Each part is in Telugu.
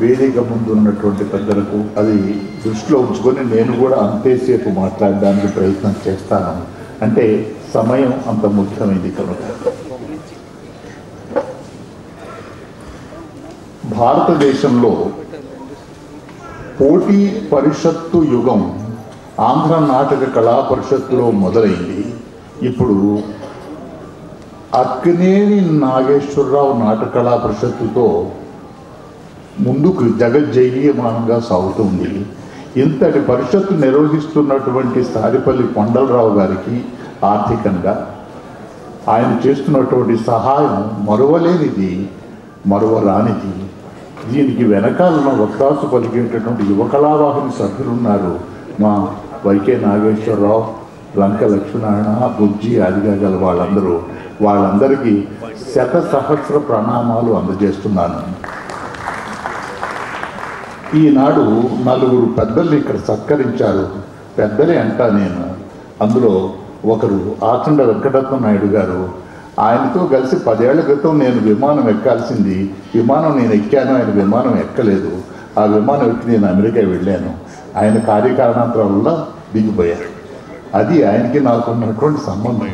వేదిక ముందు ఉన్నటువంటి పెద్దలకు అది దృష్టిలో ఉంచుకొని నేను కూడా అంతేసేపు మాట్లాడడానికి ప్రయత్నం చేస్తాను. అంటే సమయం అంత ముఖ్యమైనది కనుక. భారతదేశంలో పోటీ పరిషత్తు యుగం ఆంధ్ర నాటక కళా పరిషత్తులో మొదలైంది. ఇప్పుడు అక్కినేని నాగేశ్వరరావు నాటక కళా పరిషత్తుతో ముందుకు జగజ్జయీయమానంగా సాగుతుంది ఇంతటి పరిషత్తు నిర్వహిస్తున్నటువంటి సారిపల్లి కొండలరావు గారికి ఆర్థికంగా ఆయన చేస్తున్నటువంటి సహాయం మరువలేనిది మరువరానిది. దీనికి వెనకాలన్న వక్తాసు పలికేటటువంటి యువకళావాహిని సభ్యులున్నారు మా వైకే నాగేశ్వరరావు లంక లక్ష్మీనారాయణ బుజ్జి ఆదిగా గల వాళ్ళందరూ. వాళ్ళందరికీ శత సహస్ర ప్రణామాలు అందజేస్తున్నాను. ఈనాడు నలుగురు పెద్దల్ని ఇక్కడ సత్కరించారు. పెద్దలే అంటా నేను. అందులో ఒకరు ఆచండ వెంకటరత్న నాయుడు గారు. ఆయనతో కలిసి పదేళ్ళ క్రితం నేను విమానం ఎక్కాల్సింది. విమానం నేను ఎక్కాను ఆయన విమానం ఎక్కలేదు. ఆ విమానం ఎక్కి నేను అమెరికా వెళ్ళాను. ఆయన కార్యకారణాంతరం వల్ల దిగిపోయారు. అది ఆయనకి నాకు ఉన్నటువంటి సంబంధం.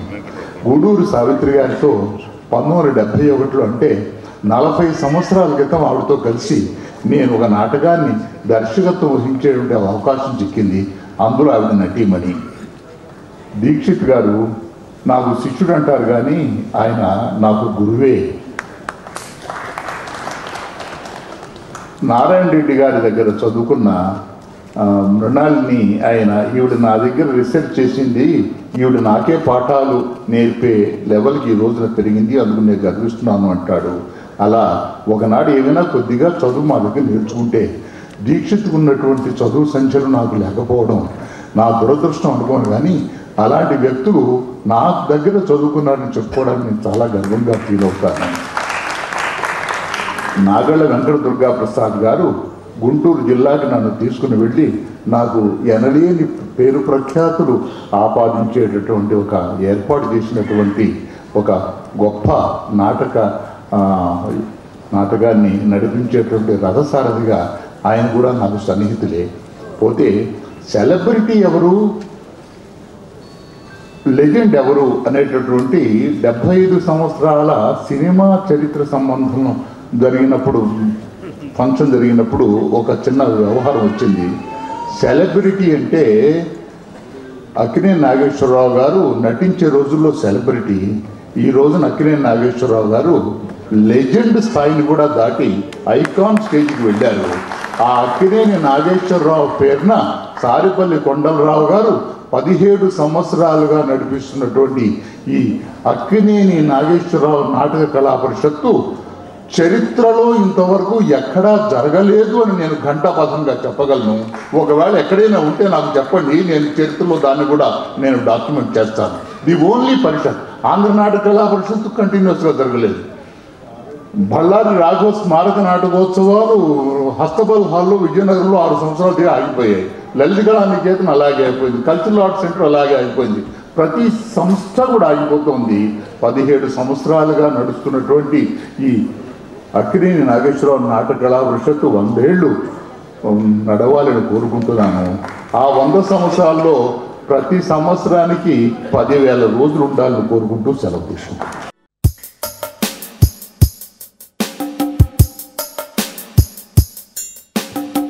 గూడూరు సావిత్రి గారితో పంతొమ్మిది వందల డెబ్భై ఒకటిలో అంటే నలభై సంవత్సరాల క్రితం ఆవిడతో కలిసి నేను ఒక నాటకాన్ని దర్శకత్వం వహించేటువంటి అవకాశం చిక్కింది. అందులో ఆవిడ నటీమణి. దీక్షిత్ గారు నాకు శిష్యుడు అంటారు కానీ ఆయన నాకు గురువే. నారాయణ రెడ్డి గారి దగ్గర చదువుకున్న మృణాలిని ఆయన ఈవిడ నా దగ్గర రీసెర్చ్ చేసింది. ఈవిడ నాకే పాఠాలు నేర్పే లెవెల్కి ఈ రోజున పెరిగింది. అందుకు నేను గర్విస్తున్నాను అంటాడు. అలా ఒకనాడు ఏమైనా కొద్దిగా చదువు మా దగ్గర నేర్చుకుంటే దీక్షిత్కు ఉన్నటువంటి చదువు సంఖ్యలు నాకు లేకపోవడం నా దురదృష్టం అనుకోను కానీ అలాంటి వ్యక్తులు నా దగ్గర చదువుకున్నారని చెప్పుకోవడానికి నేను చాలా గర్వంగా ఫీల్ అవుతాను. నాగళ్ళ వెంకట దుర్గా ప్రసాద్ గారు గుంటూరు జిల్లాకి నన్ను తీసుకుని వెళ్ళి నాకు ఎనలేని పేరు ప్రఖ్యాతులు ఆపాదించేటటువంటి ఒక ఏర్పాటు చేసినటువంటి ఒక గొప్ప నాటక నాటకాన్ని నడిపించేటువంటి రథసారథిగా ఆయన కూడా నాకు సన్నిహితులే. పోతే సెలబ్రిటీ ఎవరు? లెజెండ్ ఎవరు? అనేటటువంటి డెబ్బై ఐదు సంవత్సరాల సినిమా చరిత్ర సంబంధం జరిగినప్పుడు ఫంక్షన్ జరిగినప్పుడు ఒక చిన్న వ్యవహారం వచ్చింది. సెలబ్రిటీ అంటే అక్కినే నాగేశ్వరరావు గారు నటించే రోజుల్లో సెలబ్రిటీ. ఈ రోజున అక్కినే నాగేశ్వరరావు గారు లెజెండ్ స్థాయిని కూడా దాటి ఐకాన్ స్టేజ్కి వెళ్ళారు. ఆ అక్కినేని నాగేశ్వరరావు పేరున సారిపల్లి కొండలరావు గారు పదిహేడు సంవత్సరాలుగా నడిపిస్తున్నటువంటి ఈ అక్కినేని నాగేశ్వరరావు నాటక కళా పరిషత్తు చరిత్రలో ఇంతవరకు ఎక్కడా జరగలేదు అని నేను ఘంటాపథంగా చెప్పగలను. ఒకవేళ ఎక్కడైనా ఉంటే నాకు చెప్పండి. నేను చరిత్రలో దాన్ని కూడా నేను డాక్యుమెంట్ చేస్తాను. ది ఓన్లీ పరిషత్. ఆంధ్ర నాటక కళా పరిషత్తు కంటిన్యూస్గా జరగలేదు. బళ్ళారి రాఘవ స్మారక నాటకోత్సవాలు హస్తబల్ హాల్లో విజయనగరంలో ఆరు సంవత్సరాలు ఆగిపోయాయి. లలిత కళా నికేతన్ అలాగే అయిపోయింది. కల్చరల్ ఆర్ట్స్ సెంటర్ అలాగే అయిపోయింది. ప్రతి సంస్థ కూడా ఆగిపోతుంది. పదిహేడు సంవత్సరాలుగా నడుస్తున్నటువంటి ఈ అక్కినేని నాగేశ్వరరావు నాటకళా వృషత్తు వందేళ్ళు నడవాలని కోరుకుంటున్నాను. ఆ వంద సంవత్సరాల్లో ప్రతి సంవత్సరానికి పదివేల రోజులు ఉండాలని కోరుకుంటూ సెలవు తీసుకుంటాను you